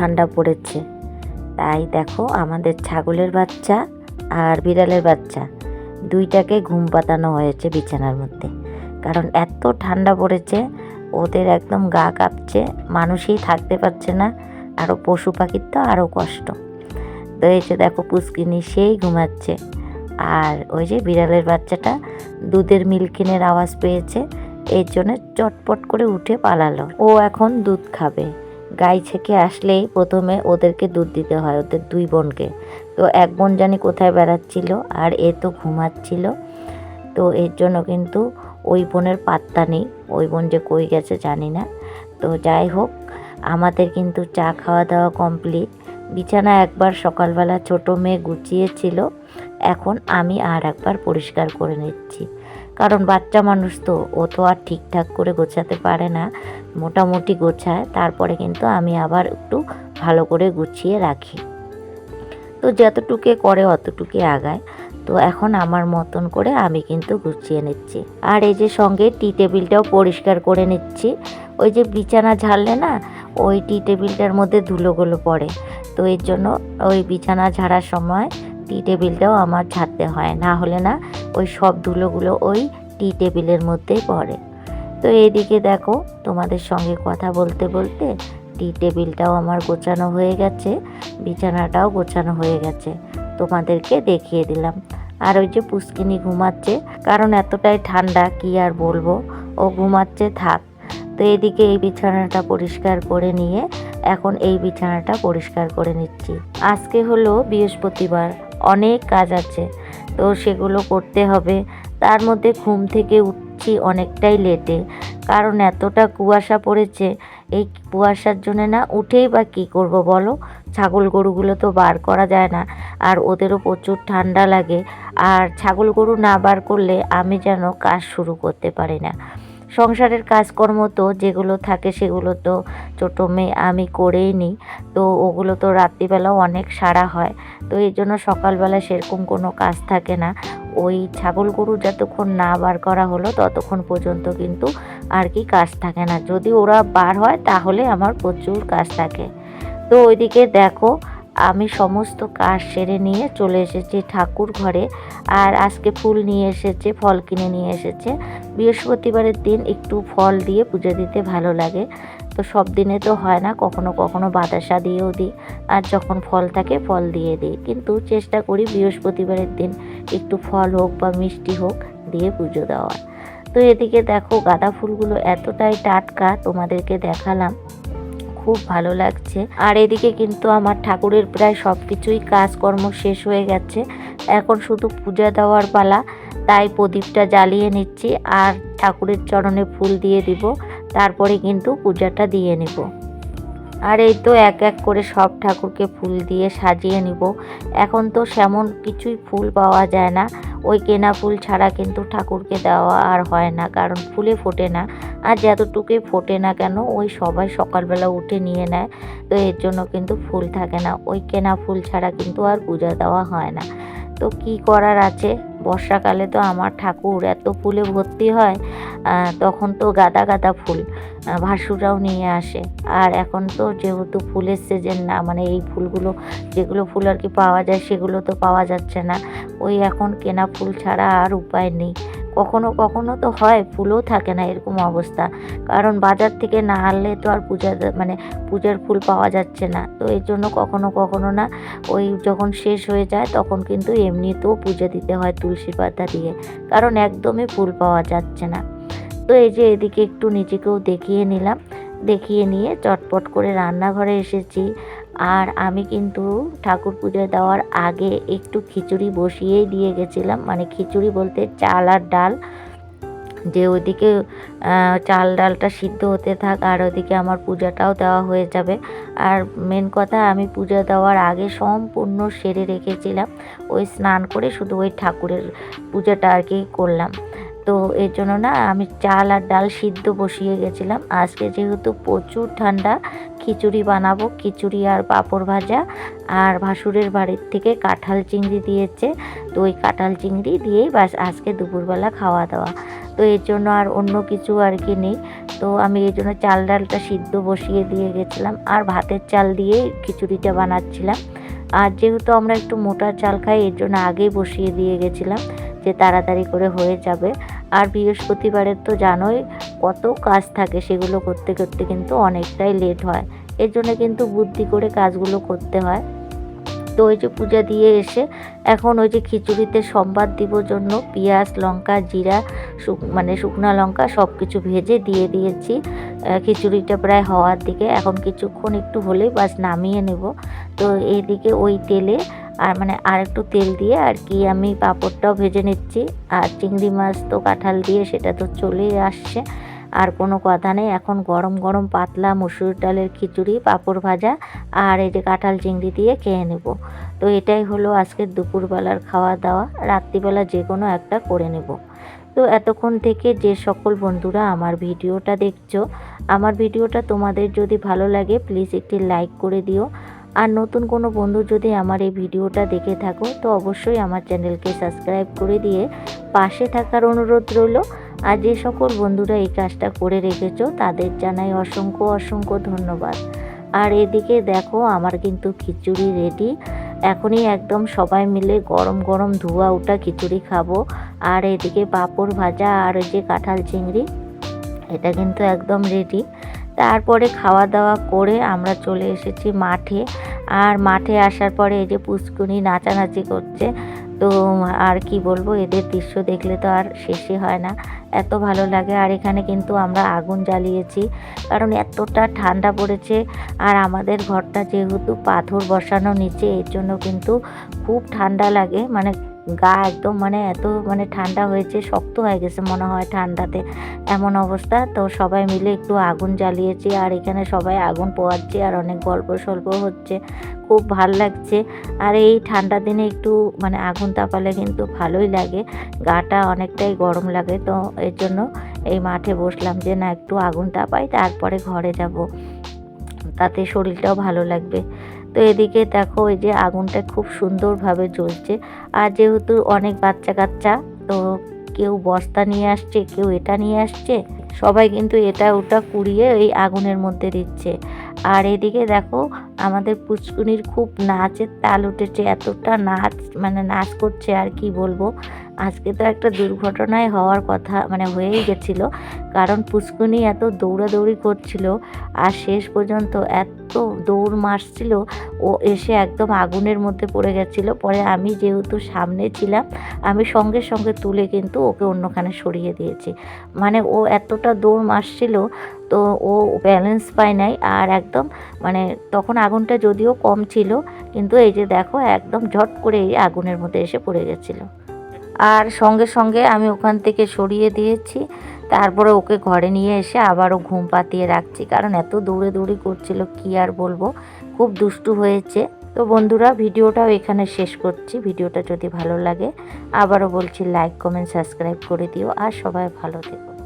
ঠান্ডা পড়েছে। তাই দেখো আমাদের ছাগলের বাচ্চা আর বিড়ালের বাচ্চা। দুইটাকে ঘুম পাতানো হয়েছে বিছানার মধ্যে। কারণ এত ঠান্ডা পড়েছে, ওদের একদম গা কাঁপছে, মানুষই থাকতে পারছে না আরও পশু পাখির তো আরও কষ্ট। তো যে দেখো পুষ্কিনি সেই ঘুমাচ্ছে। আর ওই যে বিড়ালের বাচ্চাটা দুধের মিল্কিনের আওয়াজ পেয়েছে, এর জন্য চটপট করে উঠে পালালো। ও এখন দুধ খাবে। গাই ছেঁকে আসলেই প্রথমে ওদেরকে দুধ দিতে হয়, ওদের দুই বোনকে। তো এক বোন জানি কোথায় বেড়াচ্ছিল আর এ তো ঘুমাচ্ছিল। তো এর জন্য কিন্তু ওই বোনের পাত্তা নেই। ওই বোন যে কই গেছে জানি না। তো যাই হোক, আমাদের কিন্তু চা খাওয়া দাওয়া কমপ্লিট। বিছানা একবার সকালবেলা ছোট মেয়ে গুছিয়েছিল। এখন আমি আর একবার পরিষ্কার করে নিচ্ছি। কারণ বাচ্চা মানুষ তো, ও তো আর ঠিকঠাক করে গোছাতে পারে না। মোটামুটি গোছায়, তারপরে কিন্তু আমি আবার একটু ভালো করে গুছিয়ে রাখি। তো যতটুকে করে অতটুকু আগায়। তো এখন আমার মতন করে আমি কিন্তু গুছিয়ে নিচ্ছি। আর এই যে সঙ্গে টি টেবিলটাও পরিষ্কার করে নিচ্ছি। ওই যে বিছানা ঝাড়লে না, ওই টি টেবিলটার মধ্যে ধুলোগুলো পড়ে। তো এর জন্য ওই বিছানা ঝাড়ার সময় টি টেবিলটাও আমার ঝাড়তে হয়। না হলে না ওই সব ধুলোগুলো ওই টি টেবিলের মধ্যেই পড়ে। তো এদিকে দেখো, তোমাদের সঙ্গে কথা বলতে বলতে টি টেবিলটাও আমার গোছানো হয়ে গেছে, বিছানাটাও গোছানো হয়ে গেছে। তোমাদেরকে দেখিয়ে দিলাম। আর ওই যে পুষ্কিনি ঘুমাচ্ছে, কারণ এতটাই ঠান্ডা, কি আর বলব? ও ঘুমাচ্ছে, থাক। তো এদিকে এই বিছানাটা পরিষ্কার করে নিয়ে এখন এই বিছানাটা পরিষ্কার করে নিচ্ছি। আজকে হলো বৃহস্পতিবার, অনেক কাজ আছে। তো সেগুলো করতে হবে। তার মধ্যে ঘুম থেকে উঠছি অনেকটাই লেটে। কারণ এতটা কুয়াশা পড়েছে, এই কুয়াশার জন্য না উঠেই বা কী করব বলো? ছাগল গরুগুলো তো বার করা যায় না। আর ওদেরও প্রচুর ঠান্ডা লাগে। আর ছাগল গরু না বার করলে আমি যেন কাজ শুরু করতে পারি না। সংসারের কাজকর্ম তো যেগুলো থাকে সেগুলো তো ছোটো মেয়ে আমি করেই নিই। তো ওগুলো তো রাত্রিবেলাও অনেক সারা হয়। তো এই জন্য সকালবেলা সেরকম কোনো কাজ থাকে না। ওই ছাগল গরু যতক্ষণ না বার করা হলো ততক্ষণ পর্যন্ত কিন্তু আর কি কাজ থাকে না। যদি ওরা বার হয় তাহলে আমার প্রচুর কাজ থাকে। তো ওইদিকে দেখো, আমি সমস্ত কাজ সেরে নিয়ে চলে এসেছি ঠাকুর ঘরে। আর আজকে ফুল নিয়ে এসেছে, ফল কিনে নিয়ে এসেছে। বৃহস্পতিবারের দিন একটু ফল দিয়ে পুজো দিতে ভালো লাগে। তো সব দিনে তো হয় না, কখনো কখনো বাতাসা দিয়েও দিই। আর যখন ফল থাকে, ফল দিয়ে দিই। কিন্তু চেষ্টা করি বৃহস্পতিবারের দিন একটু ফল হোক বা মিষ্টি হোক দিয়ে পুজো দেওয়ার। তো এদিকে দেখো গাঁদা ফুলগুলো এতটাই টাটকা তোমাদেরকে দেখালাম। খুব ভালো লাগছে। আর এদিকে কিন্তু আমার ঠাকুরের প্রায় সব কিছুই কাজকর্ম শেষ হয়ে গেছে। এখন শুধু পূজা দেওয়ার পালা তাই প্রদীপটা জ্বালিয়ে নিচ্ছি আর ঠাকুরের চরণে ফুল দিয়ে দিব। তারপরে কিন্তু পূজাটা দিয়ে নেব। আর এই তো এক এক করে সব ঠাকুরকে ফুল দিয়ে সাজিয়ে নিব। এখন তো সেমন কিছুই ফুল পাওয়া যায় না। ওই কেনা ফুল ছাড়া কিন্তু ঠাকুরকে দেওয়া আর হয় না, কারণ ফুলে ফোটে না। আর যতটুকুই ফোটে না কেন, ওই সবাই সকালবেলা উঠে নিয়ে নেয়। তো এর জন্য কিন্তু ফুল থাকে না। ওই কেনা ফুল ছাড়া কিন্তু আর পূজা দেওয়া হয় না। তো কি করার আছে? বর্ষাকালে তো আমার ঠাকুর এত ফুলে ভর্তি হয় তখন তো গাদা গাদা ফুল ভাসুরাও নিয়ে আসে। আর এখন তো যেহেতু ফুলের সিজন না মানে এই ফুলগুলো, যেগুলো ফুল আর কি পাওয়া যায় সেগুলো তো পাওয়া যাচ্ছে না। ওই এখন কেনা ফুল ছাড়া আর উপায় নেই। কখনো কখনো তো হয়, ফুলও থাকে না এরকম অবস্থা। কারণ বাজার থেকে না আনলে তো আর পূজা মানে পূজার ফুল পাওয়া যাচ্ছে না। তো এই জন্য কখনো কখনো না ওই যখন শেষ হয়ে যায় তখন কিন্তু এমনিতেও পূজা দিতে হয় তুলসী পাতা দিয়ে। কারণ একদমই ফুল পাওয়া যাচ্ছে না। তো এই যে এদিকে একটু নিজেকেও দেখিয়ে নিলাম। দেখিয়ে নিয়ে চটপট করে রান্নাঘরে এসেছি। আর আমি কিন্তু ঠাকুর পুজো দেওয়ার আগে একটু খিচুড়ি বসিয়েই দিয়ে গেছিলাম। মানে খিচুড়ি বলতে চাল আর ডাল। যে ওইদিকে চাল ডালটা সিদ্ধ হতে থাক আর ওইদিকে আমার পূজাটাও দেওয়া হয়ে যাবে। আর মেন কথা, আমি পূজা দেওয়ার আগে সম্পূর্ণ সেরে রেখেছিলাম। ওই স্নান করে শুধু ওই ঠাকুরের পূজাটা আর কি করলাম। তো এর জন্য না আমি চাল আর ডাল সিদ্ধ বসিয়ে গেছিলাম। আজকে যেহেতু প্রচুর ঠান্ডা, খিচুড়ি বানাবো, খিচুড়ি আর পাঁপড় ভাজা। আর ভাসুরের বাড়ির থেকে কাঁঠাল চিংড়ি দিয়েছে। তো ওই কাঁঠাল চিংড়ি দিয়েই বাস আজকে দুপুরবেলা খাওয়া দাওয়া। তো এর জন্য আর অন্য কিছু আর কি নেই। তো আমি এই জন্য চাল ডালটা সিদ্ধ বসিয়ে দিয়ে গেছিলাম। আর ভাতের চাল দিয়ে খিচুড়িটা বানাচ্ছিলাম। আর যেহেতু আমরা একটু মোটা চাল খাই, এর জন্য আগেই বসিয়ে দিয়ে গেছিলাম যে তাড়াতাড়ি করে হয়ে যাবে। আর বৃহস্পতিবারের তো জানোই কত কাজ থাকে সেগুলো করতে করতে কিন্তু অনেকটাই লেট হয়। এর জন্য কিন্তু বুদ্ধি করে কাজগুলো করতে হয়। তো ওই যে পূজা দিয়ে এসে এখন ওই যে খিচুড়িতে সম্বাদ দিব জন্য পেঁয়াজ, লঙ্কা, জিরা মানে শুকনো লঙ্কা সব কিছু ভেজে দিয়ে দিয়েছি। খিচুড়িটা প্রায় হওয়ার দিকে। এখন কিছুক্ষণ একটু হলেই বাস নামিয়ে নেব। তো এইদিকে ওই তেলে আর মানে আর একটু তেল দিয়ে আর কি আমি পাঁপড়টাও ভেজে নিচ্ছি। আর চিংড়ি মাছ তো কাঁঠাল দিয়ে সেটা তো চলেই আসছে। আর কোনো কথা নেই, এখন গরম গরম পাতলা মুসুর ডালের খিচুড়ি, পাঁপড় ভাজা আর এই যে কাঁঠাল চিংড়ি দিয়ে খেয়ে নেব। তো এটাই হলো আজকের দুপুরবেলার খাওয়া দাওয়া, রাত্রিবেলা যে কোনো একটা করে নেব। তো এতক্ষণ থেকে যে সকল বন্ধুরা আমার ভিডিওটা দেখছ, আমার ভিডিওটা তোমাদের যদি ভালো লাগে প্লিজ একটি লাইক করে দিও। আর নতুন কোনো বন্ধু যদি আমার এই ভিডিওটা দেখে থাকো, তো অবশ্যই আমার চ্যানেলকে সাবস্ক্রাইব করে দিয়ে পাশে থাকার অনুরোধ রইল। আর যে সকল বন্ধুরা এই কাজটা করে রেখেছো, তাদের জানাই অসংখ্য অসংখ্য ধন্যবাদ। আর এদিকে দেখো, আমার কিন্তু খিচুড়ি রেডি এখনই একদম সবাই মিলে গরম গরম ধোয়া ওঠা খিচুড়ি খাব। আর এদিকে পাঁপড় ভাজা আর যে কাঁঠাল চিংড়ি, এটা কিন্তু একদম রেডি তারপরে খাওয়া দাওয়া করে আমরা চলে এসেছি মাঠে। আর মাঠে আসার পরে এই যে পুষ্কুনি নাচানাচি করছে, তো আর কি বলব, এদের দৃশ্য দেখলে তো আর শেষই হয় না। এত ভালো লাগে। আর এখানে কিন্তু আমরা আগুন জ্বালিয়েছি, কারণ এতটা ঠান্ডা পড়েছে। আর আমাদের ঘরটা যেহেতু পাথর বসানো নিচে, এর জন্য কিন্তু খুব ঠান্ডা লাগে। মানে গা একদম মানে এত মানে ঠান্ডা হয়েছে, শক্ত হয়ে গেছে মনে হয় ঠান্ডাতে। এমন অবস্থা, তো সবাই মিলে একটু আগুন জ্বালিয়েছি আর এখানে সবাই আগুন পোয়াচ্ছে আর অনেক গল্প সল্প হচ্ছে। খুব ভালো লাগছে। আর এই ঠান্ডা দিনে একটু মানে আগুন তাপালে কিন্তু ভালোই লাগে। গাটা অনেকটাই গরম লাগে, তো এর জন্য এই মাঠে বসলাম যে না একটু আগুন তাপাই, তারপরে ঘরে যাব। তাতে শরীরটাও ভালো লাগবে। তো এদিকে দেখো, এই যে আগুনটা খুব সুন্দরভাবে জ্বলছে। আর যেহেতু অনেক বাচ্চা কাচ্চা তো কেউ বস্তা নিয়ে আসছে, কেউ এটা নিয়ে আসছে, সবাই কিন্তু এটা ওটা কুড়িয়ে এই আগুনের মধ্যে দিচ্ছে। আর এদিকে দেখো আমাদের পুচকুনির খুব নাচের তাল উঠেছে, এতটা নাচ মানে নাচ করছে আর কি বলব। আজকে তো একটা দুর্ঘটনায় হওয়ার কথা মানে হয়েই গেছিল। কারণ পুচকুনি এত দৌড়াদৌড়ি করছিল আর শেষ পর্যন্ত এত দৌড় মারছিল, ও এসে একদম আগুনের মধ্যে পড়ে গেছিল। পরে আমি যেহেতু সামনে ছিলাম, আমি সঙ্গে সঙ্গে তুলে কিন্তু ওকে অন্যখানে সরিয়ে দিয়েছি। মানে ও এতটা দৌড় মারছিল, তো ও ব্যালেন্স পায় নাই। আর একদম মানে তখন আগুনটা যদিও কম ছিল, কিন্তু এই যে দেখো একদম ঝট করে এই আগুনের মধ্যে এসে পড়ে গেছিল। আর সঙ্গে সঙ্গে আমি ওখান থেকে সরিয়ে দিয়েছি, তারপরে ওকে ঘরে নিয়ে এসে আবারও ঘুম পাতিয়ে রাখছি, কারণ এত দৌড়ে দৌড়ি করছিল, কি আর বলব? খুব দুষ্টু হয়েছে। তো বন্ধুরা, ভিডিওটাও এখানে শেষ করছি। ভিডিওটা যদি ভালো লাগে, আবারও বলছি লাইক কমেন্ট সাবস্ক্রাইব করে দিও। আর সবাই ভালো থেকো।